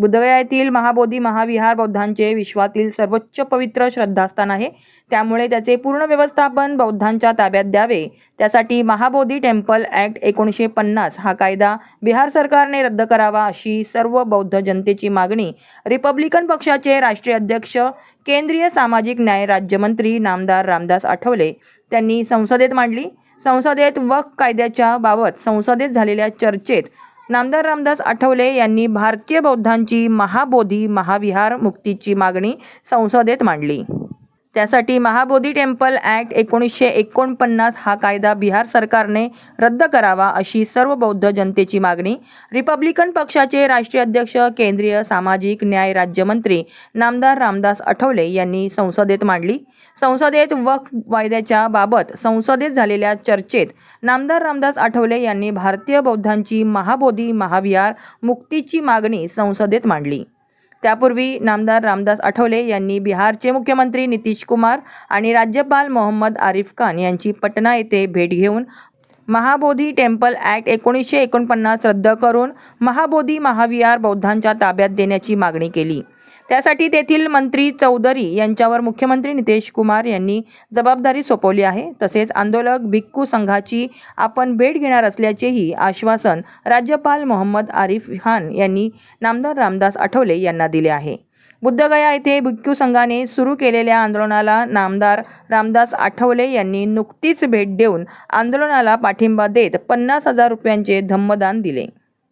बुद्धगयातील महाबोधी महाविहार बौद्धांचे विश्वातील सर्वोच्च पवित्र श्रद्धास्थान आहे. त्यामुळे त्याचे पूर्ण व्यवस्थापन बौद्धांच्या ताब्यात द्यावे. त्यासाठी महाबोधी टेम्पल ॲक्ट एकोणीसशे पन्नास हा कायदा बिहार सरकारने रद्द करावा अशी सर्व बौद्ध जनतेची मागणी रिपब्लिकन पक्षाचे राष्ट्रीय अध्यक्ष केंद्रीय सामाजिक न्याय राज्यमंत्री नामदार रामदास आठवले त्यांनी संसदेत मांडली. संसदेत वक्फ कायद्याच्या बाबत संसदेत झालेल्या चर्चेत नामदार रामदास आठवले यांनी भारतीय बौद्धांची महाबोधी महाविहार मुक्तीची मागणी संसदेत मांडली. त्यासाठी महाबोधी टेम्पल ॲक्ट एकोणीसशे एकोणपन्नास हा कायदा बिहार सरकारने रद्द करावा अशी सर्व बौद्ध जनतेची मागणी. रिपब्लिकन पक्षाचे राष्ट्रीय अध्यक्ष केंद्रीय सामाजिक न्याय राज्यमंत्री नामदार रामदास आठवले यांनी संसदेत मांडली. संसदेत वक्फ कायद्याच्या बाबत संसदेत झालेल्या चर्चेत नामदार रामदास आठवले यांनी भारतीय बौद्धांची महाबोधी महाविहार मुक्तीची मागणी संसदेत मांडली. त्यापूर्वी नामदार रामदास आठवले यांनी बिहारचे मुख्यमंत्री नितीश कुमार आणि राज्यपाल मोहम्मद आरिफ खान यांची पटना येथे भेट घेऊन महाबोधी टेम्पल ॲक्ट एकोणीसशे एकोणपन्नास रद्द करून महाबोधी महाविहार बौद्धांच्या ताब्यात देण्याची मागणी केली. त्यासाठी तेथील मंत्री चौधरी यांच्यावर मुख्यमंत्री नितेश कुमार यांनी जबाबदारी सोपवली आहे. तसेच आंदोलक भिक्खू संघाची आपण भेट घेणार असल्याचेही आश्वासन राज्यपाल मोहम्मद आरिफ खान यांनी नामदार रामदास आठवले यांना दिले आहे. बुद्धगया येथे भिक्खू संघाने सुरू केलेल्या आंदोलनाला नामदार रामदास आठवले यांनी नुकतीच भेट देऊन आंदोलनाला पाठिंबा देत पन्नास हजार रुपयांचे धम्मदान दिले.